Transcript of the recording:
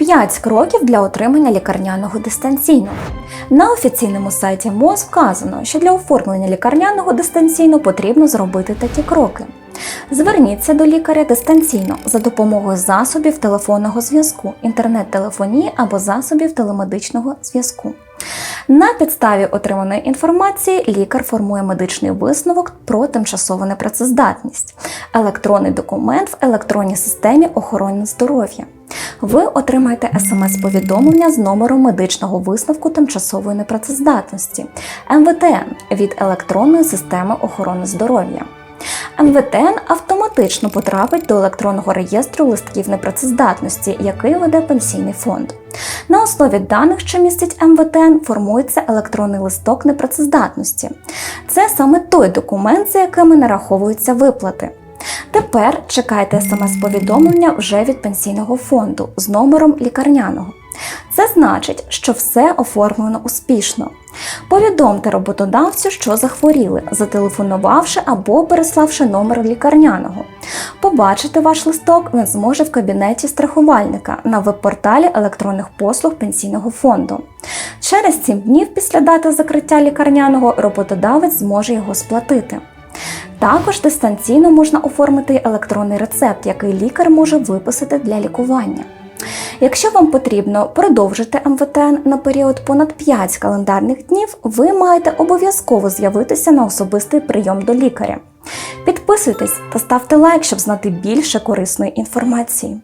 5 кроків для отримання лікарняного дистанційно. На офіційному сайті МОЗ вказано, що для оформлення лікарняного дистанційно потрібно зробити такі кроки. Зверніться до лікаря дистанційно за допомогою засобів телефонного зв'язку, інтернет-телефонії або засобів телемедичного зв'язку. На підставі отриманої інформації лікар формує медичний висновок про тимчасову непрацездатність, електронний документ в електронній системі охорони здоров'я. Ви отримаєте смс-повідомлення з номером медичного висновку тимчасової непрацездатності МВТН від електронної системи охорони здоров'я. МВТН автоматично потрапить до електронного реєстру листків непрацездатності, який веде пенсійний фонд. На основі даних, що містять МВТН, формується електронний листок непрацездатності. Це саме той документ, за якими нараховуються виплати. Тепер чекайте смс-повідомлення вже від пенсійного фонду з номером лікарняного. Це значить, що все оформлено успішно. Повідомте роботодавцю, що захворіли, зателефонувавши або переславши номер лікарняного. Побачити ваш листок він зможе в кабінеті страхувальника на веб-порталі електронних послуг пенсійного фонду. Через 7 днів після дати закриття лікарняного роботодавець зможе його сплатити. Також дистанційно можна оформити електронний рецепт, який лікар може виписати для лікування. Якщо вам потрібно продовжити МВТН на період понад 5 календарних днів, ви маєте обов'язково з'явитися на особистий прийом до лікаря. Підписуйтесь та ставте лайк, щоб знати більше корисної інформації.